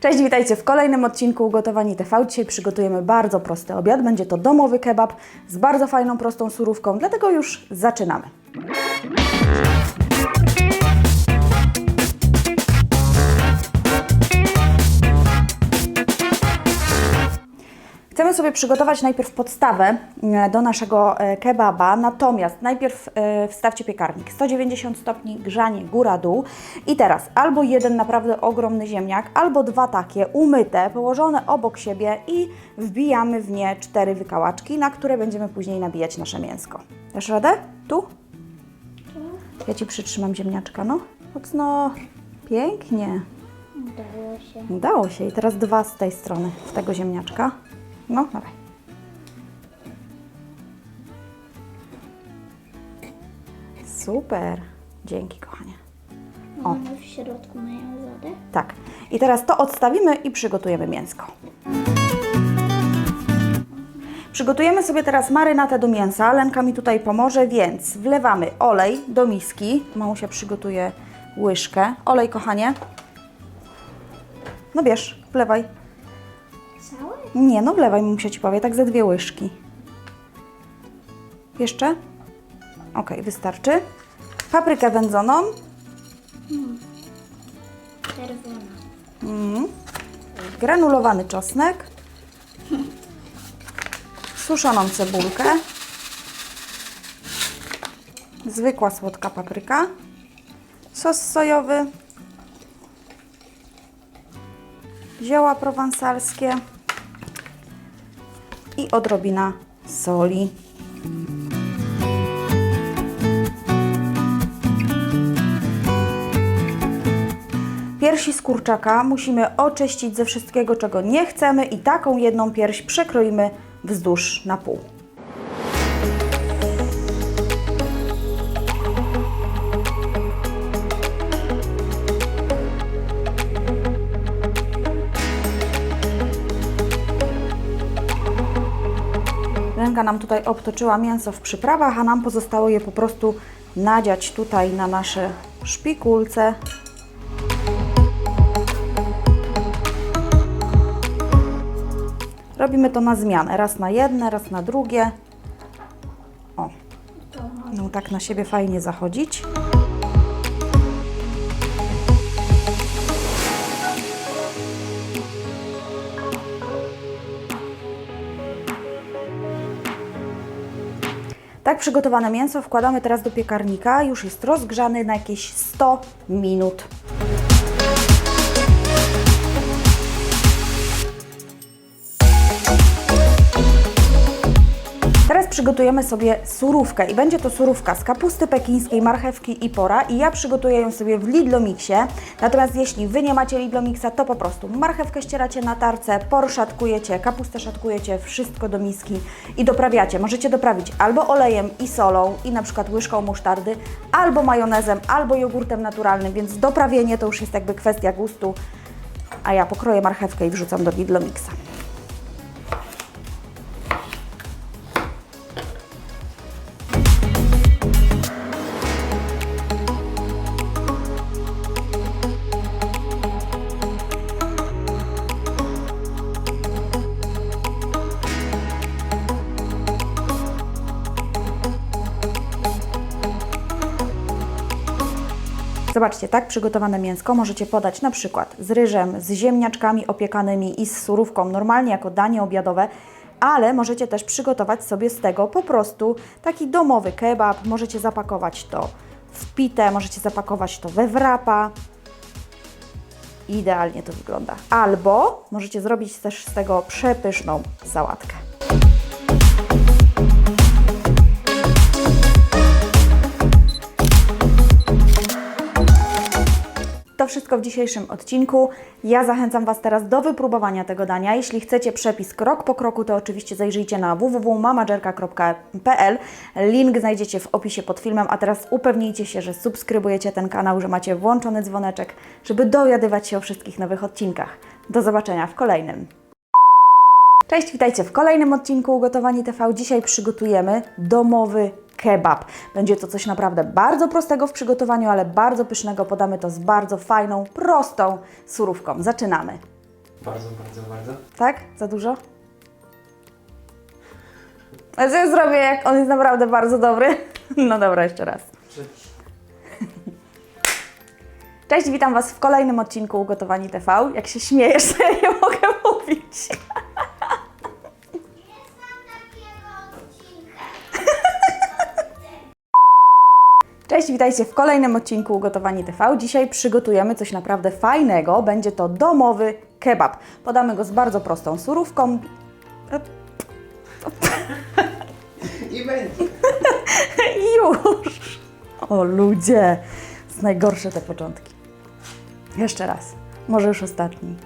Cześć, witajcie w kolejnym odcinku Ugotowani TV. Dzisiaj przygotujemy bardzo prosty obiad. Będzie to domowy kebab z bardzo fajną, prostą surówką, dlatego już zaczynamy. Sobie przygotować najpierw podstawę e, do naszego e, kebaba, natomiast najpierw e, wstawcie piekarnik 190 stopni, grzanie góra-dół i teraz albo jeden naprawdę ogromny ziemniak, albo dwa takie umyte, położone obok siebie i wbijamy w nie cztery wykałaczki, na które będziemy później nabijać nasze mięsko. Dasz radę? Tu? Ja Ci przytrzymam ziemniaczka, no. Mocno. Pięknie. Udało się. Udało się. I teraz dwa z tej strony, w tego ziemniaczka. No, dawaj. Super. Dzięki, kochanie. O. One w środku mają wodę. Tak. I teraz to odstawimy i przygotujemy mięsko. Przygotujemy sobie teraz marynatę do mięsa. Lenka mi tutaj pomoże, więc wlewamy olej do miski. Mamusia przygotuje łyżkę. Olej, kochanie. No bierz, wlewaj. Nie, no wlewaj, muszę Ci powie, tak ze dwie łyżki. Jeszcze? Ok, wystarczy. Paprykę wędzoną. Czerwona. Mm. Granulowany czosnek. Suszoną cebulkę. Zwykła słodka papryka. Sos sojowy. Zioła prowansalskie. I odrobina soli. Piersi z kurczaka musimy oczyścić ze wszystkiego, czego nie chcemy i taką jedną pierś przekroimy wzdłuż na pół. Ręka nam tutaj obtoczyła mięso w przyprawach, a nam pozostało je po prostu nadziać tutaj na nasze szpikulce. Robimy to na zmianę, raz na jedne, raz na drugie. O, no tak na siebie fajnie zachodzić. Tak przygotowane mięso wkładamy teraz do piekarnika. Już jest rozgrzany na jakieś 100 minut. Przygotujemy sobie surówkę i będzie to surówka z kapusty pekińskiej, marchewki i pora i ja przygotuję ją sobie w Lidlomixie. Natomiast jeśli Wy nie macie Lidlomixa, to po prostu marchewkę ścieracie na tarce, por szatkujecie, kapustę szatkujecie, wszystko do miski i doprawiacie. Możecie doprawić albo olejem i solą i na przykład łyżką musztardy, albo majonezem, albo jogurtem naturalnym, więc doprawienie to już jest jakby kwestia gustu. A ja pokroję marchewkę i wrzucam do Lidlomixa. Zobaczcie, tak przygotowane mięsko możecie podać na przykład z ryżem, z ziemniaczkami opiekanymi i z surówką, normalnie jako danie obiadowe, ale możecie też przygotować sobie z tego po prostu taki domowy kebab. Możecie zapakować to w pitę, możecie zapakować to we wrapa. Idealnie to wygląda. Albo możecie zrobić też z tego przepyszną sałatkę. Wszystko w dzisiejszym odcinku. Ja zachęcam Was teraz do wypróbowania tego dania. Jeśli chcecie przepis krok po kroku, to oczywiście zajrzyjcie na www.mamagerka.pl. Link znajdziecie w opisie pod filmem, a teraz upewnijcie się, że subskrybujecie ten kanał, że macie włączony dzwoneczek, żeby dowiadywać się o wszystkich nowych odcinkach. Do zobaczenia w kolejnym. Cześć, witajcie w kolejnym odcinku Ugotowani TV. Dzisiaj przygotujemy domowy kebab. Będzie to coś naprawdę bardzo prostego w przygotowaniu, ale bardzo pysznego. Podamy to z bardzo fajną, prostą surówką. Zaczynamy. Bardzo, bardzo, bardzo. Tak? Za dużo? A co ja zrobię, jak on jest naprawdę bardzo dobry? No dobra, jeszcze raz. Czy... Cześć, witam Was w kolejnym odcinku Ugotowani TV. Jak się śmiejesz, to ja nie mogę mówić. Cześć, witajcie w kolejnym odcinku Ugotowani TV. Dzisiaj przygotujemy coś naprawdę fajnego. Będzie to domowy kebab. Podamy go z bardzo prostą surówką. I będzie. Już! O ludzie! Najgorsze te początki. Jeszcze raz. Może już ostatni.